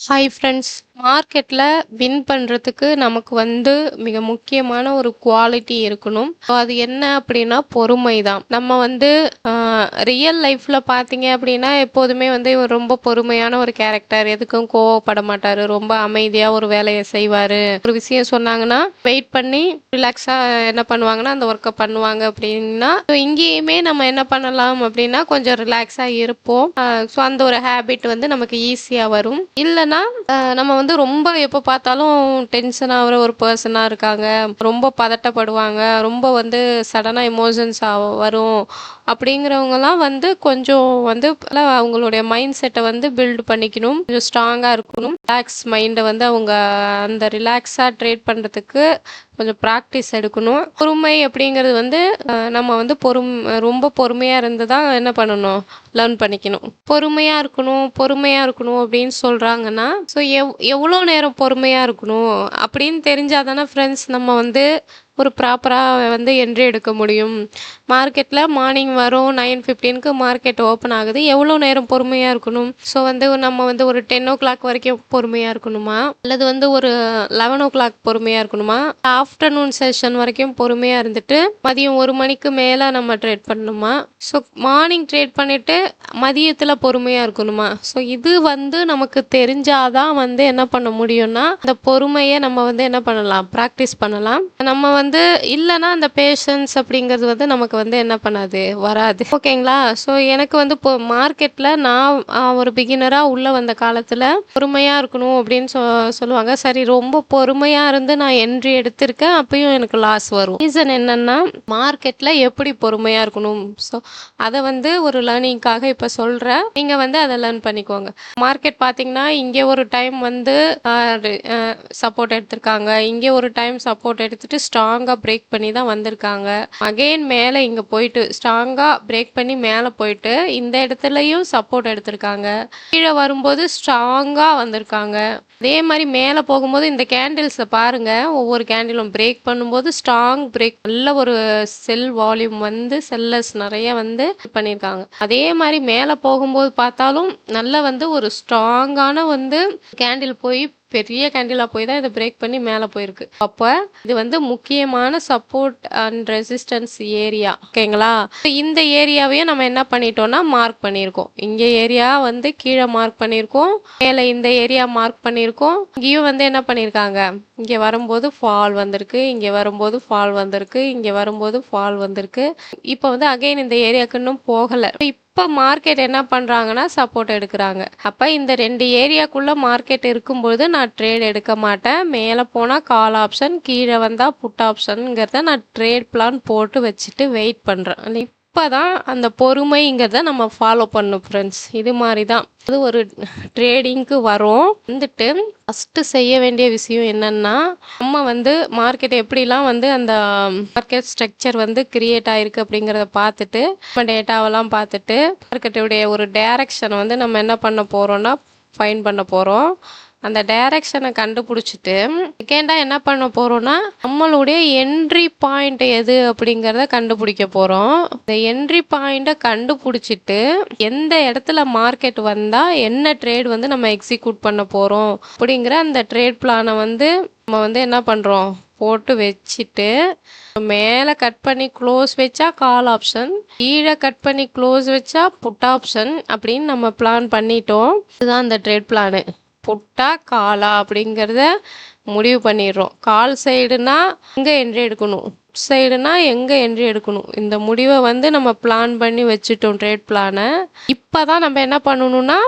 Hi friends மார்க்கெட்டில் win பண்ணுறதுக்கு நமக்கு வந்து மிக முக்கியமான ஒரு குவாலிட்டி இருக்கணும். அது என்ன அப்படின்னா பொறுமை தான் நம்ம வந்து ரியல் லைஃப்பில் பார்த்தீங்க அப்படின்னா எப்போதுமே வந்து இவர் ரொம்ப பொறுமையான ஒரு கேரக்டர் எதுக்கும் கோவப்பட மாட்டார். ரொம்ப அமைதியாக ஒரு வேலையை செய்வார். ஒரு விஷயம் சொன்னாங்கன்னா வெயிட் பண்ணி ரிலாக்ஸாக என்ன பண்ணுவாங்கன்னா அந்த ஒர்க்கை பண்ணுவாங்க அப்படின்னா இங்கேயுமே நம்ம என்ன பண்ணலாம் அப்படின்னா கொஞ்சம் ரிலாக்ஸாக இருப்போம். ஸோ அந்த ஒரு ஹேபிட் வந்து நமக்கு ஈஸியாக வரும். இல்லைன்னா நம்ம வந்து வந்து ரொம்ப எப்போ பார்த்தாலும் டென்ஷன் ஆகிற ஒரு பர்சனாக இருக்காங்க. ரொம்ப பதட்டப்படுவாங்க. ரொம்ப வந்து சடனாக எமோஷன்ஸ் வரும். அப்படிங்கிறவங்கலாம் வந்து கொஞ்சம் வந்து அவங்களுடைய மைண்ட் செட்டை வந்து பில்ட் பண்ணிக்கணும். கொஞ்சம் ஸ்ட்ராங்காக இருக்கணும். ரிலாக்ஸ் மைண்டை வந்து அவங்க அந்த ரிலாக்ஸாக ட்ரேட் பண்ணுறதுக்கு கொஞ்சம் ப்ராக்டிஸ் எடுக்கணும். பொறுமை அப்படிங்கிறது வந்து நம்ம வந்து பொறும் ரொம்ப பொறுமையாக இருந்து தான் என்ன பண்ணணும்? லேர்ன் பண்ணிக்கணும். பொறுமையாக இருக்கணும் பொறுமையாக இருக்கணும் அப்படின்னு சொல்கிறாங்கன்னா ஸோ எவ் எவ்வளோ நேரம் பொறுமையாக இருக்கணும் அப்படின்னு தெரிஞ்சால் தானே ஃப்ரெண்ட்ஸ் நம்ம வந்து ஒரு ப்ராப்பராக வந்து என்ட்ரி எடுக்க முடியும். மார்க்கெட்டில் மார்னிங் வரும் நைன் ஃபிஃப்டீனுக்கு மார்க்கெட் ஓப்பன் ஆகுது. எவ்வளோ நேரம் பொறுமையாக இருக்கணும்? ஸோ வந்து நம்ம வந்து ஒரு டென் ஓ கிளாக் வரைக்கும் பொறுமையாக இருக்கணுமா? அல்லது வந்து ஒரு லெவன் ஓ கிளாக் பொறுமையாக இருக்கணுமா? ஆஃப்டர்நூன் செஷன் வரைக்கும் பொறுமையாக இருந்துட்டு மதியம் ஒரு மணிக்கு மேலே நம்ம ட்ரேட் பண்ணணுமா? ஸோ மார்னிங் ட்ரேட் பண்ணிவிட்டு மதியத்தில் பொறுமையாக இருக்கணுமா? ஸோ இது வந்து நமக்கு தெரிஞ்சாதான் வந்து என்ன பண்ண முடியும்னா அந்த பொறுமையை நம்ம வந்து என்ன பண்ணலாம்? ப்ராக்டிஸ் பண்ணலாம். நம்ம வந்து வந்து இல்லைன்னா அந்த பேஷன்ஸ் அப்படிங்கிறது வந்து நமக்கு வந்து என்ன பண்ணாது வராது. ஓகேங்களா ஸோ எனக்கு வந்து இப்போ மார்க்கெட்டில் நான் ஒரு பிகினராக உள்ளே வந்த காலத்தில் பொறுமையாக இருக்கணும் அப்படின்னு சொ சொல்லுவாங்க. சரி ரொம்ப பொறுமையாக இருந்து நான் என்ட்ரி எடுத்திருக்கேன் அப்பயும் எனக்கு லாஸ் வரும். ரீசன் என்னென்னா மார்க்கெட்டில் எப்படி பொறுமையாக இருக்கணும்? ஸோ அதை வந்து ஒரு லேர்னிங்காக இப்போ சொல்கிறேன் நீங்கள் வந்து அதை லேர்ன் பண்ணிக்கோங்க. மார்க்கெட் பார்த்தீங்கன்னா இங்கே ஒரு டைம் வந்து சப்போர்ட் எடுத்திருக்காங்க. இங்கே ஒரு டைம் சப்போர்ட் எடுத்துகிட்டு ஸ்ட்ராங் ஸ்ட்ராங்காக பிரேக் பண்ணி தான் வந்திருக்காங்க. அகெயின் மேலே இங்கே போயிட்டு ஸ்ட்ராங்காக பிரேக் பண்ணி மேலே போயிட்டு இந்த இடத்துலையும் சப்போர்ட் எடுத்திருக்காங்க. கீழே வரும்போது ஸ்ட்ராங்காக வந்திருக்காங்க. அதே மாதிரி மேலே போகும்போது இந்த கேண்டில்ஸை பாருங்கள் ஒவ்வொரு கேண்டிலும் பிரேக் பண்ணும்போது ஸ்ட்ராங் பிரேக் நல்ல ஒரு செல் வால்யூம் வந்து செல்லர்ஸ் நிறைய வந்து பண்ணியிருக்காங்க. அதே மாதிரி மேலே போகும்போது பார்த்தாலும் நல்ல வந்து ஒரு ஸ்ட்ராங்கான வந்து கேண்டில் போய் பெரிய கேண்டிலாக போய் தான் இதை பிரேக் பண்ணி மேலே போயிருக்கு. அப்போ இது வந்து முக்கியமான சப்போர்ட் அண்ட் ரெசிஸ்டன்ஸ் ஏரியா ஓகேங்களா இந்த ஏரியாவையும் நம்ம என்ன பண்ணிட்டோம்னா மார்க் பண்ணியிருக்கோம். இங்கே ஏரியா வந்து கீழே மார்க் பண்ணியிருக்கோம். மேலே இந்த ஏரியா மார்க் பண்ணியிருக்கோம். இங்கேயும் வந்து என்ன பண்ணியிருக்காங்க? இங்கே வரும்போது ஃபால் வந்திருக்கு. இங்கே வரும்போது ஃபால் வந்திருக்கு. இங்கே வரும்போது ஃபால் வந்திருக்கு. இப்போ வந்து அகைன் இந்த ஏரியாவுக்கு இன்னும் போகலை. இப்போ இப்போ மார்க்கெட் என்ன பண்ணுறாங்கன்னா சப்போர்ட் எடுக்கிறாங்க. அப்போ இந்த ரெண்டு ஏரியாக்குள்ளே மார்க்கெட் இருக்கும்பொழுது நான் ட்ரேட் எடுக்க மாட்டேன். மேலே போனால் கால் ஆப்ஷன் கீழே வந்தால் புட் ஆப்ஷனுங்கிறத நான் ட்ரேட் பிளான் போட்டு வச்சுட்டு வெயிட் பண்ணுறேன் இப்போ தான் அந்த பொறுமைங்கிறத நம்ம ஃபாலோ பண்ணும் ஃப்ரெண்ட்ஸ் இது மாதிரி தான் அது ஒரு ட்ரேடிங்க்கு வரும். வந்துட்டு ஃபஸ்ட்டு செய்ய வேண்டிய விஷயம் என்னன்னா நம்ம வந்து மார்க்கெட் எப்படிலாம் வந்து அந்த மார்க்கெட் ஸ்ட்ரக்சர் வந்து கிரியேட் ஆயிருக்கு அப்படிங்கிறத பார்த்துட்டு நம்ம டேட்டாவெல்லாம் பார்த்துட்டு மார்க்கெட்டுடைய ஒரு டைரக்ஷனை வந்து நம்ம என்ன பண்ண போகிறோன்னா ஃபைன் பண்ண போகிறோம் அந்த டைரக்ஷனை கண்டுபிடிச்சிட்டு செகண்டாக என்ன பண்ண போகிறோம்னா நம்மளுடைய என்ட்ரி பாயிண்ட் எது அப்படிங்கிறத கண்டுபிடிக்க போகிறோம் இந்த என்ட்ரி பாயிண்ட்டை கண்டுபிடிச்சிட்டு எந்த இடத்துல மார்க்கெட் வந்தால் என்ன ட்ரேட் வந்து நம்ம எக்ஸிக்யூட் பண்ண போகிறோம் அப்படிங்கிற அந்த ட்ரேட் பிளானை வந்து நம்ம வந்து என்ன பண்ணுறோம் போட்டு வச்சுட்டு மேலே கட் பண்ணி க்ளோஸ் வச்சா கால் ஆப்ஷன் கீழே கட் பண்ணி க்ளோஸ் வச்சா புட் ஆப்ஷன் அப்படின்னு நம்ம பிளான் பண்ணிட்டோம். இதுதான் அந்த ட்ரேட் பிளானு புட்டா காலா அப்படிங்கிறத முடிவு பண்ணிடுறோம். கால் சைடுனா எங்கே என்ட்ரி எடுக்கணும்? சைடுனா எங்கே என்ட்ரி எடுக்கணும்? இந்த முடிவை வந்து நம்ம பிளான் பண்ணி வச்சுட்டோம் ட்ரேட் பிளானை இப்போ தான் நம்ம என்ன பண்ணணும்னா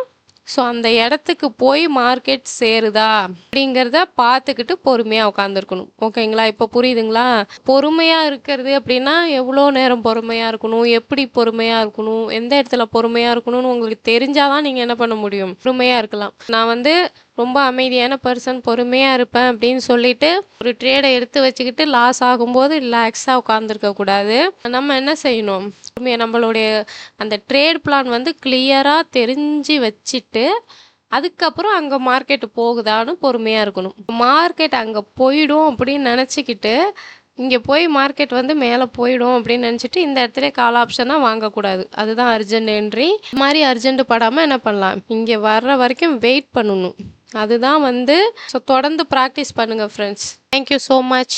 ஸோ அந்த இடத்துக்கு போய் மார்க்கெட் சேருதா அப்படிங்கிறத பார்த்துக்கிட்டு பொறுமையாக உட்காந்துருக்கணும் ஓகேங்களா இப்போ புரியுதுங்களா? பொறுமையாக இருக்கிறது அப்படின்னா எவ்வளோ நேரம் பொறுமையாக இருக்கணும்? எப்படி பொறுமையாக இருக்கணும்? எந்த இடத்துல பொறுமையாக இருக்கணும்னு உங்களுக்கு தெரிஞ்சாதான் நீங்கள் என்ன பண்ண முடியும்? பொறுமையாக இருக்கலாம். நான் வந்து ரொம்ப அமைதியான பர்சன் பொறுமையாக இருப்பேன் அப்படின்னு சொல்லிட்டு ஒரு ட்ரேடை எடுத்து வச்சுக்கிட்டு லாஸ் ஆகும்போது ரிலாக்ஸாக உட்காந்துருக்க கூடாது. நம்ம என்ன செய்யணும்? பொறுமையா நம்மளுடைய அந்த ட்ரேட் பிளான் வந்து கிளியராக தெரிஞ்சு வச்சுட்டு அதுக்கப்புறம் அங்கே மார்க்கெட்டு போகுதான்னு பொறுமையாக இருக்கணும். மார்க்கெட் அங்கே போயிடும் அப்படின்னு நினச்சிக்கிட்டு இங்கே போய் மார்க்கெட் வந்து மேலே போயிடும் அப்படின்னு நினச்சிட்டு இந்த இடத்துல கால் ஆப்ஷனாக வாங்கக்கூடாது. அதுதான் அர்ஜென்ட் என்ட்ரி இது மாதிரி அர்ஜென்ட் படாமல் என்ன பண்ணலாம்? இங்கே வர்ற வரைக்கும் வெயிட் பண்ணணும். அதுதான் வந்து ஸோ தொடர்ந்து ப்ராக்டிஸ் பண்ணுங்கள் ஃப்ரெண்ட்ஸ் தேங்க்யூ ஸோ மச்